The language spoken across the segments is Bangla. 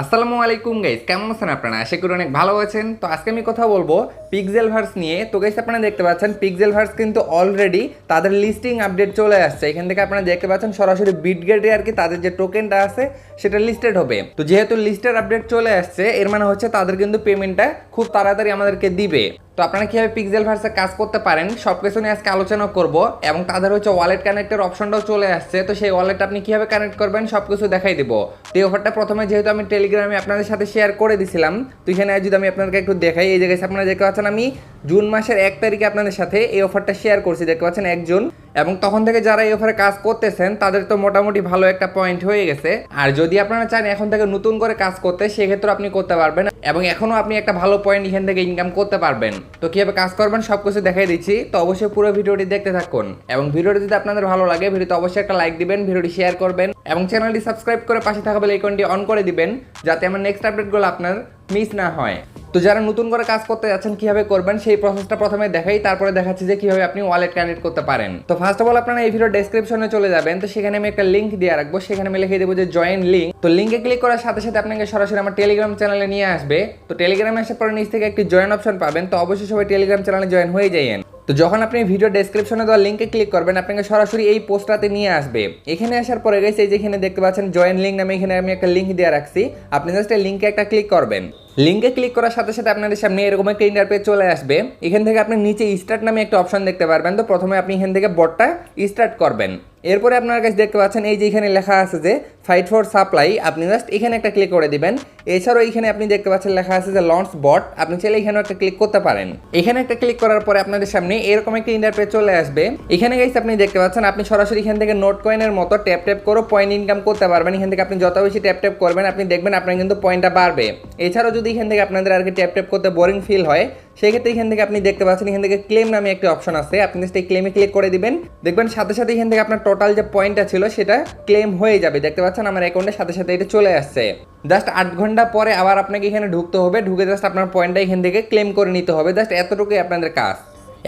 আসসালামু আলাইকুম গাইস কেমন আছেন আপনারা? আশা করি অনেক ভালো আছেন। তো আজকে আমি কথা বলব পিকজেল ভার্স নিয়ে। তো গাইস আপনারা দেখতে পাচ্ছেন পিকজেল ভার্স কিন্তু অলরেডি তাদের লিস্টিং আপডেট চলে আসছে। এখান থেকে আপনারা দেখতে পাচ্ছেন সরাসরি বিটগেটে আর কি তাদের যে টোকেনটা আছে, সেটা লিস্টেড হবে। তো যেহেতু লিস্টের আপডেট চলে আসছে, এর মানে হচ্ছে তাদের কিন্তু পেমেন্টটা খুব তাড়াতাড়ি আমাদেরকে দিবে। তো আপনারা কীভাবে পিক্সেল ভার্সে কাজ করতে পারেন, সব কিছু নিয়ে আজকে আলোচনা করব এবং তাদের হচ্ছে ওয়ালেট কানেক্টের অপশনটাও চলে আসছে। তো সেই ওয়ালেট আপনি কীভাবে কানেক্ট করবেন, সব কিছু দেখাই দেবো। তো এই অফারটা প্রথমে যেহেতু আমি টেলিগ্রামে আপনাদের সাথে শেয়ার করে দিছিলাম, তো এখানে যদি আমি আপনাদেরকে একটু দেখাই, এই জায়গায় আপনারা দেখতে পাচ্ছেন আমি জুন মাসের এক তারিখে আপনাদের সাথে এই অফারটা শেয়ার করছি। দেখতে পাচ্ছেন এক জুন এবং তখন থেকে যারা এই অফারে কাজ করতেছেন, তাদের তো মোটামুটি ভালো একটা পয়েন্ট হয়ে গেছে। আর যদি আপনারা চান এখন থেকে নতুন করে কাজ করতে, সেক্ষেত্রে আপনি করতে পারবেন এবং এখনও আপনি একটা ভালো পয়েন্ট এখান থেকে ইনকাম করতে পারবেন। তো কীভাবে কাজ করবেন সব কিছু দেখাই দিচ্ছি। তো অবশ্যই পুরো ভিডিওটি দেখতে থাকুন। এবং ভিডিওটি যদি আপনাদের ভালো লাগে, ভিডিওতে অবশ্যই একটা লাইক দিবেন, ভিডিওটি শেয়ার করবেন এবং চ্যানেলটি সাবস্ক্রাইব করে পাশে থাকা বেল অন করে দিবেন, যাতে আমার নেক্সট আপডেটগুলো আপনার মিস না হয়। তো যারা নতুন করে কাজ করতে যাচ্ছেন, কীভাবে করবেন, সেই প্রসেসটা প্রথমে দেখাই, তারপরে দেখাচ্ছি যে কীভাবে আপনি ওয়ালেট কানেক্ট করতে পারেন। তো ফার্স্ট অফ অল আপনারা এই ভিডিও ডেসক্রিপশনে চলে যাবেন। তো সেখানে আমি একটা লিংক দিয়ে রাখব। সেখানে আমি লিখে দেবো যে জয়েন লিঙ্ক তো লিঙ্কে ক্লিক করার সাথে সাথে আপনাকে সরাসরি আমার টেলিগ্রাম চ্যানেলে নিয়ে আসবে। তো টেলিগ্রামে আসার পরে নিচ থেকে একটি জয়েন অপশন পাবেন। তো অবশ্যই সবাই টেলিগ্রাম চ্যানেলে জয়েন হয়ে যাইয়েন। তো যখন আপনি ভিডিও ডেসক্রিপশনে দেওয়া লিঙ্কে ক্লিক করবেন, আপনাকে সরাসরি এই পোস্টটাতে নিয়ে আসবে। এখানে আসার পরে গেছে এই যে এখানে দেখতে পাচ্ছেন জয়েন লিঙ্ক নামে এখানে আমি একটা লিঙ্ক দিয়ে রাখছি। আপনি জাস্ট এই লিঙ্কে একটা ক্লিক করবেন। লিঙ্কে ক্লিক করার সাথে সাথে আপনাদের সামনে এরকম একটা ইন্টারপেজ চলে আসবে। এখান থেকে আপনি নিচে স্টার্ট নামে একটা অপশন দেখতে পারবেন। তো প্রথমে আপনি এখান থেকে বটটা স্টার্ট করবেন। এরপরে আপনার কাছে দেখতে পাচ্ছেন, এই যে এখানে লেখা আছে যে ফাইট ফর সাপ্লাই আপনি জাস্ট এখানে একটা ক্লিক করে দিবেন। এছাড়াও এখানে আপনি দেখতে পাচ্ছেন লেখা আছে যে লঞ্চ বট আপনি চাইলে এখানেও একটা ক্লিক করতে পারেন। এখানে একটা ক্লিক করার পরে আপনাদের সামনে এরকম একটা ইন্টারপেজ চলে আসবে। এখানে গাইস আপনি দেখতে পাচ্ছেন, আপনি সরাসরি এখান থেকে নোট কয়েনের মতো ট্যাপ ট্যাপ করে পয়েন্ট ইনকাম করতে পারবেন। এখান থেকে আপনি যত বেশি ট্যাপ ট্যাপ করবেন, আপনি দেখবেন আপনার কিন্তু পয়েন্টটা বাড়বে। এছাড়াও যদি এখান থেকে আপনাদের আর কি ট্যাপ ট্যাপ করতে বোরিং ফিল হয়, সেক্ষেত্রে এখান থেকে আপনি দেখতে পাচ্ছেন এখান থেকে ক্লেম নামে একটি অপশন আছে। আপনি জাস্ট ক্লেমে ক্লিক করে দিবেন। দেখবেন সাথে সাথে এখান থেকে আপনার টোটাল যে পয়েন্টটা ছিল, সেটা ক্লেম হয়ে যাবে। দেখতে পাচ্ছেন আমার অ্যাকাউন্টের সাথে সাথে এটা চলে আসছে। জাস্ট আট ঘণ্টা পরে আবার আপনাকে এখানে ঢুকতে হবে। ঢুকে জাস্ট আপনার পয়েন্টটা এখান থেকে ক্লেম করে নিতে হবে। জাস্ট এতটুকুই আপনাদের কাজ।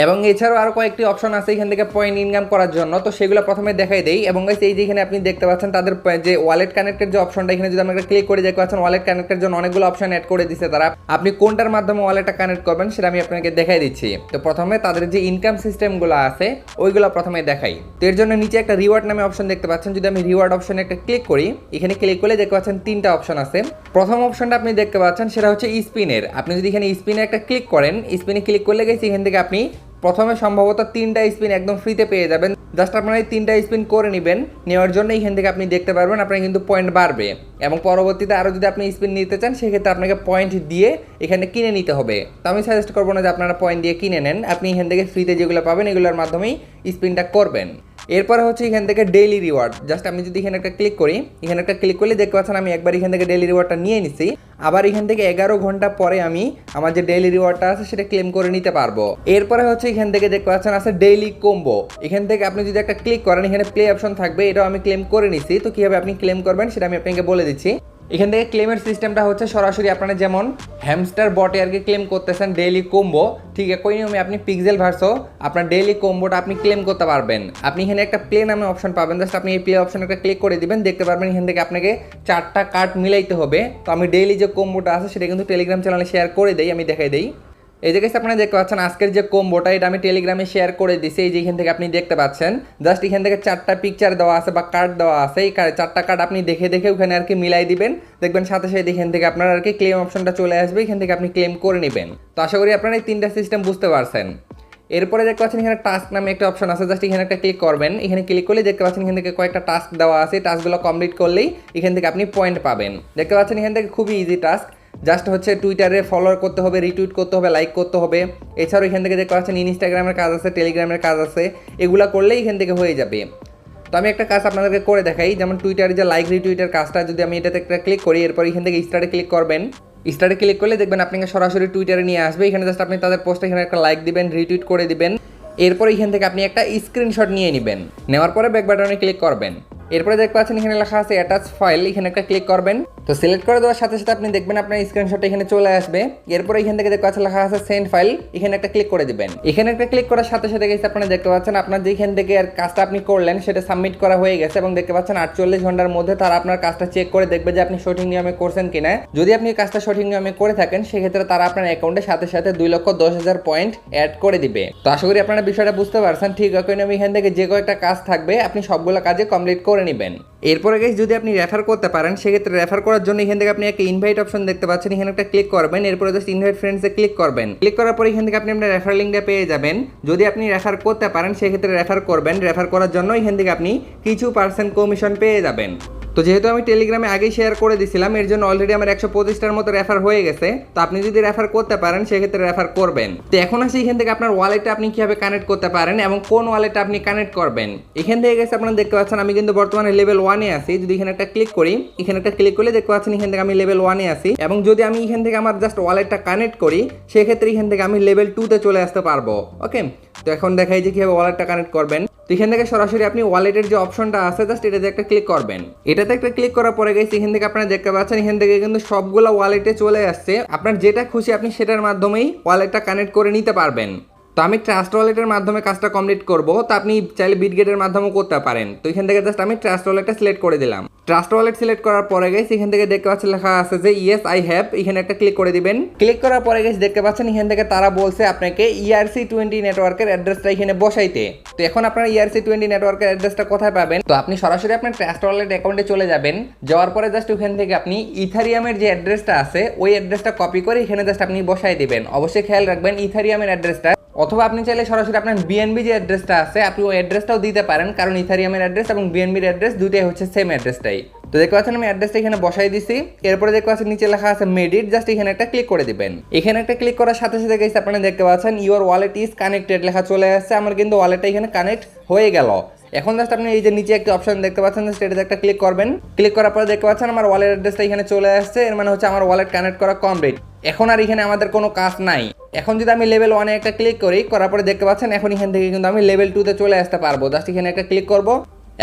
এবং এছাড়াও আরও কয়েকটি অপশন আছে এখান থেকে পয়েন্ট ইনকাম করার জন্য। তো সেগুলো প্রথমে দেখাই দেই। এবং এই যে এখানে আপনি দেখতে পাচ্ছেন তাদের যে ওয়ালেট কানেক্টের যে অপশনটা এখানে যদি আমরা ক্লিক করে, দেখতে পাচ্ছেন ওয়ালেট কানেক্টের জন্য অনেকগুলো অপশন অ্যাড করে দিচ্ছে তারা। আপনি কোনটার মাধ্যমে ওয়ালেটটা কানেক্ট করবেন সেটা আমি আপনাকে দেখাই দিচ্ছি। তো প্রথমে তাদের যে ইনকাম সিস্টেমগুলো আছে, ওইগুলো প্রথমে দেখাই। তো এর জন্য নিচে একটা রিওয়ার্ড নামে অপশন দেখতে পাচ্ছেন। যদি আমি রিওয়ার্ড অপশনে একটা ক্লিক করি, এখানে ক্লিক করলে দেখতে পাচ্ছেন তিনটা অপশন আছে। প্রথম অপশনটা আপনি দেখতে পাচ্ছেন, সেটা হচ্ছে স্পিনের। আপনি যদি এখানে স্পিনে একটা ক্লিক করেন, স্পিনে ক্লিক করলে গেছি এখান থেকে আপনি প্রথমে সম্ভবত তিনটা স্পিন একদম ফ্রিতে পেয়ে যাবেন। জাস্ট আপনারা এই তিনটা স্পিন করে নেবেন, নেওয়ার জন্য এখান থেকে আপনি দেখতে পারবেন, আপনার কিন্তু পয়েন্ট বাড়বে। এবং পরবর্তীতে আরও যদি আপনি স্পিন নিতে চান, সেক্ষেত্রে আপনাকে পয়েন্ট দিয়ে এখানে কিনে নিতে হবে। তো আমি সাজেস্ট করব না যে আপনারা পয়েন্ট দিয়ে কিনে নেন, আপনি এখান থেকে ফ্রিতে যেগুলো পাবেন, এগুলোর মাধ্যমেই স্পিনটা করবেন। এরপরে হচ্ছে এখান থেকে ডেইলি রিওয়ার্ড জাস্ট আমি যদি এখানে একটা ক্লিক করি, এখানে একটা ক্লিক করলে দেখতে পাচ্ছেন আমি একবার এখান থেকে ডেইলি রিওয়ার্ডটা নিয়ে নিছি। আবার এখান থেকে এগারো ঘণ্টা পরে আমি আমার যে ডেইলি রিওয়ার্ডটা আছে সেটা ক্লেম করে নিতে পারব। এরপরে হচ্ছে এখান থেকে দেখতে পাচ্ছেন আছে ডেইলি কোম্বো এখান থেকে আপনি যদি একটা ক্লিক করেন, এখানে প্লে অপশন থাকবে, এটাও আমি ক্লেম করে নিছি। তো কীভাবে আপনি ক্লেম করবেন সেটা আমি আপনাকে বলে দিচ্ছি। এখান থেকে ক্লেমের সিস্টেমটা হচ্ছে সরাসরি আপনারা যেমন হ্যামস্টার বটে আর কি ক্লেম করতেছেন ডেইলি কোম্বো ঠিক একই নিয়মে আপনি পিক্সেল ভার্সও আপনার ডেইলি কোম্বোটা আপনি ক্লেম করতে পারবেন। আপনি এখানে একটা প্লে নামে অপশন পাবেন জাস্ট আপনি এই প্লে অপশন একটা ক্লিক করে দিবেন, দেখতে পারবেন এখান থেকে আপনাকে চারটা কার্ড মিলাইতে হবে। তো আমি ডেইলি যে কোম্বোটা আছে, সেটা কিন্তু টেলিগ্রাম চ্যানেলে শেয়ার করে দেই, আমি দেখাই দেই। এই যে guys, আপনারা দেখতে পাচ্ছেন, আজকের যে কোম্বোটা এটা আমি টেলিগ্রামে শেয়ার করে দিছি। এই যে এখান থেকে আপনি দেখতে পাচ্ছেন জাস্ট এখান থেকে চারটা পিকচার দেওয়া আছে বা কার্ড দেওয়া আছে। এই চারটা কার্ড আপনি দেখে দেখে ওখানে আর কি মিলাই দিবেন। দেখবেন সাথে সাথে এখান থেকে আপনার আর কি ক্লেম অপশনটা চলে আসবে। এখান থেকে আপনি ক্লেম করে নেবেন। তো আশা করি আপনারা এই তিনটা সিস্টেম বুঝতে পারছেন। এরপরে দেখতে পাচ্ছেন, এখানে টাস্ক নামে একটা অপশন আছে। জাস্ট এখানে একটা ক্লিক করবেন। এখানে ক্লিক করলে দেখতে পাচ্ছেন, এখান থেকে কয়েকটা টাস্ক দেওয়া আছে। টাস্কগুলো কমপ্লিট করলেই এখান থেকে আপনি পয়েন্ট পাবেন। দেখতে পাচ্ছেন, এখান থেকে খুবই ইজি টাস্ক জাস্ট হচ্ছে টুইটারে ফলো করতে হবে রিটুইট করতে হবে লাইক করতে হবে। এছাড়াও এখান থেকে দেখতে পাচ্ছেন ইনস্টাগ্রামের কাজ আছে টেলিগ্রামের কাজ আছে, এগুলো করলেই এখান থেকে হয়ে যাবে। তো আমি একটা কাজ আপনাদেরকে করে দেখাই, যেমন টুইটারে যে লাইক রিটুইটের কাজটা যদি আমি এটাতে একটা ক্লিক করি, এরপর এখান থেকে স্টার্টে ক্লিক করবেন। স্টার্টে ক্লিক করলে দেখবেন আপনাকে সরাসরি টুইটারে নিয়ে আসবে, এখানে জাস্ট আপনি তাদের পোস্টে এখানে একটা লাইক দিবেন রিটুইট করে দিবেন। এরপর এখান থেকে আপনি একটা স্ক্রিনশট নিয়ে নেবেন। নেওয়ার পরে ব্যাক বাটনে ক্লিক করবেন। এরপরে দেখতে পাচ্ছেন এখানে লেখা আছে অ্যাটাচ ফাইল এখানে একটা ক্লিক করবেন। তো সিলেক্ট করে দেওয়ার সাথে সাথে আপনি দেখবেন আপনার স্ক্রিনশট এখানে চলে আসবে। এরপরে এখান থেকে দেখতে পাচ্ছেন লেখা আছে সেন্ড ফাইল এখানে একটা ক্লিক করে দিবেন। এখানে একটা ক্লিক করার সাথে সাথে গেছে আপনারা দেখতে পাচ্ছেন আপনার যেখান থেকে আর কাজটা আপনি করলেন, সেটা সাবমিট করা হয়ে গেছে এবং দেখতে পাচ্ছেন আটচল্লিশ ঘণ্টার মধ্যে তারা আপনার কাজটা চেক করে দেখবে যে আপনি সঠিক নিয়মে করছেন কিনা। যদি আপনি কাজটা সঠিক নিয়মে করে থাকেন, সেক্ষেত্রে তারা আপনার অ্যাকাউন্টের সাথে সাথে দুই লক্ষ দশ হাজার পয়েন্ট অ্যাড করে দিবে। তো আশা করি আপনারা বিষয়টা বুঝতে পারছেন। ঠিক এখান থেকে যে কয়েকটা কাজ থাকবে, আপনি সবগুলো কাজে কমপ্লিট করে নেবেন। এরপরে গেছে যদি আপনি রেফার করতে পারেন, সেক্ষেত্রে রেফার করার জন্য এখান থেকে আপনি একটা ইনভাইট অপশন দেখতে পাচ্ছেন। এখানে একটা ক্লিক করবেন, এরপরে জাস্ট ইনভাইট ফ্রেন্ডসে ক্লিক করবেন। ক্লিক করার পর এখান থেকে আপনি আপনার রেফার লিঙ্কটা পেয়ে যাবেন। যদি আপনি রেফার করতে পারেন, সেক্ষেত্রে রেফার করবেন। রেফার করার জন্য এখান থেকে আপনি কিছু পার্সেন্ট কমিশন পেয়ে যাবেন। তো যেহেতু আমি টেলিগ্রামে আগেই শেয়ার করে দিছিলাম, এর জন্য অলরেডি আমার একশো পঁচিশটার মতো রেফার হয়ে গেছে। তো আপনি যদি রেফার করতে পারেন, সেক্ষেত্রে রেফার করবেন। তো এখন আসি এখান থেকে আপনার ওয়ালেটটা আপনি কীভাবে কানেক্ট করতে পারেন এবং কোন ওয়ালেটটা আপনি কানেক্ট করবেন। এখান থেকে গেছে আপনারা দেখতে পাচ্ছেন, আমি কিন্তু বর্তমানে লেভেল ওয়ানে আছি। যদি এখানে একটা ক্লিক করি, এখানে একটা ক্লিক করলে দেখতে পাচ্ছেন এখান থেকে আমি লেভেল ওয়ানে আছি। এবং যদি আমি এখান থেকে আমার জাস্ট ওয়ালেটটা কানেক্ট করি, সেক্ষেত্রে এখান থেকে আমি লেভেল টুতে চলে আসতে পারব। ওকে তো এখন দেখাই যে কীভাবে ওয়ালেটটা কানেক্ট করবেন। তো এখান থেকে সরাসরি আপনি ওয়ালেটের যে অপশনটা আছে জাস্ট এটাতে একটা ক্লিক করবেন। এটাতে একটা ক্লিক করার পরে গেছে এখান থেকে আপনারা দেখতে পাচ্ছেন, এখান থেকে কিন্তু সবগুলো ওয়ালেটে চলে আসছে। আপনার যেটা খুশি আপনি সেটার মাধ্যমেই ওয়ালেটটা কানেক্ট করে নিতে পারবেন। তো আমি ট্রাস্ট ওয়ালেটের মাধ্যমে কাজটা কমপ্লিট করব, তো আপনি চাইলে বিটগেটের মাধ্যমেও করতে পারেন। তো এখান থেকে জাস্ট আমি ট্রাস্ট ওয়ালেটটা সিলেক্ট করে দিলাম। ট্রাস্ট ওয়ালেট সিলেক্ট করার পরে গেছে এখান থেকে দেখতে পাচ্ছেন লেখা আছে যে ইয়েস আই হ্যাভ এখানে একটা ক্লিক করে দিবেন। ক্লিক করার পরে গেছে দেখতে পাচ্ছেন এখান থেকে তারা বলছে আপনাকে ইআরসি টোয়েন্টি নেটওয়ার্কের অ্যাড্রেসটা এখানে বসাইতে। তো এখন আপনার ইআরসি টোয়েন্টি নেটওয়ার্কের অ্যাড্রেসটা কোথায় পাবেন? তো আপনি সরাসরি আপনার ট্রাস্ট ওয়ালেট অ্যাকাউন্টে চলে যাবেন। যাওয়ার পরে জাস্ট ওখান থেকে আপনি ইথারিয়ামের যে অ্যাড্রেসটা আছে, ওই অ্যাড্রেসটা কপি করে এখানে জাস্ট আপনি বসাই দিবেন। অবশ্যই খেয়াল রাখবেন ইথারিয়ামের অ্যাড্রেসটা অথবা আপনি চাইলে সরাসরি আপনার বিএনবি যে অ্যাড্রেসটা আছে, আপনি ওই অ্যাড্রেসটাও দিতে পারেন। কারণ ইথারিয়ামের অ্যাড্রেস এবং বিএনবির অ্যাড্রেস দুইটাই হচ্ছে সেম অ্যাড্রেসটাই তো দেখতে পাচ্ছেন আমি অ্যাড্রেসটা এখানে বসাই দিছি। এরপরে দেখতে পাচ্ছেন নিচে লেখা আছে মেডিট জাস্ট এখানে একটা ক্লিক করে দিবেন। এখানে একটা ক্লিক করার সাথে সাথে গেছে আপনারা দেখতে পাচ্ছেন ইউর ওয়ালেট ইজ কানেক্টেড লেখা চলে আসছে। আমার কিন্তু ওয়ালেটটা এখানে কানেক্ট হয়ে গেল। এখন জাস্ট আপনি এই যে নিচে একটা অপশন দেখতে পাচ্ছেন জাস্ট এটাতে একটা ক্লিক করবেন। ক্লিক করার পরে দেখতে পাচ্ছেন আমার ওয়ালেট অ্যাড্রেসটা এখানে চলে আসছে। এর মানে হচ্ছে আমার ওয়ালেট কানেক্ট করা কমপ্লিট এখন আর এখানে আমাদের কোনো কাজ নাই। এখন যদি আমি লেভেল ওয়ানে একটা ক্লিক করি, করার পরে দেখতে পাচ্ছেন এখন এখান থেকে কিন্তু আমি লেভেল টুতে চলে আসতে পারব। জাস্ট এখানে একটা ক্লিক করব।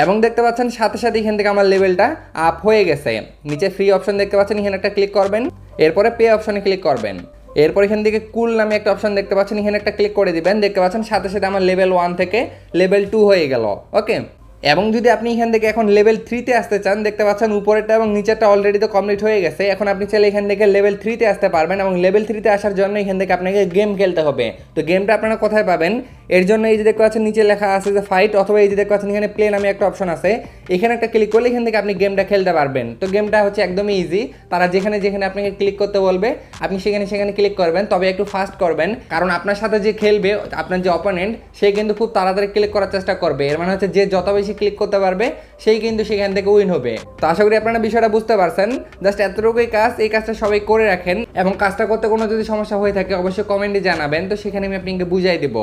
এবং দেখতে পাচ্ছেন সাথে সাথে এখান থেকে আমার লেভেলটা আপ হয়ে গেছে। নিচে ফ্রি অপশন দেখতে পাচ্ছেন, এখানে একটা ক্লিক করবেন। এরপরে পে অপশনে ক্লিক করবেন। এরপর এখান থেকে কুল নামে একটা অপশন দেখতে পাচ্ছেন, এখানে একটা ক্লিক করে দিবেন। দেখতে পাচ্ছেন সাথে সাথে আমার লেভেল ওয়ান থেকে লেভেল টু হয়ে গেল। ওকে এবং যদি আপনি এখান থেকে এখন লেভেল থ্রিতে আসতে চান, দেখতে পাচ্ছেন উপরেরটা এবং নিচেরটা অলরেডি তো কমপ্লিট হয়ে গেছে। এখন আপনি চাইলে এখান থেকে লেভেল থ্রিতে আসতে পারবেন এবং লেভেল থ্রিতে আসার জন্য এখান থেকে আপনাকে গেম খেলতে হবে। তো গেমটা আপনারা কোথায় পাবেন? এর জন্য এই যে দেখতে পাচ্ছেন, নিচে লেখা আছে যে ফাইট অথবা এই যে দেখতে পাচ্ছেন, এখানে প্লে নামে একটা অপশন আছে। এখানে একটা ক্লিক করলে এখান থেকে আপনি গেমটা খেলতে পারবেন। তো গেমটা হচ্ছে একদমই ইজি তারা যেখানে যেখানে আপনাকে ক্লিক করতে বলবে, আপনি সেখানে সেখানে ক্লিক করবেন, তবে একটু ফাস্ট করবেন। কারণ আপনার সাথে যে খেলবে, আপনার যে অপোনেন্ট সে কিন্তু খুব তাড়াতাড়ি ক্লিক করার চেষ্টা করবে। এর মানে হচ্ছে যে যত বেশি ক্লিক করতে পারবে, সেই কিন্তু সেখান থেকে উইন হবে। তো আশা করি আপনারা বিষয়টা বুঝতে পারছেন। জাস্ট এতটুকুই কাজ, এই কাজটা সবাই করে রাখেন। এবং কাজটা করতে কোনো যদি সমস্যা হয়ে থাকে, অবশ্যই কমেন্টে জানাবেন। তো সেখানে আমি আপনাকে বুঝাই দেবো।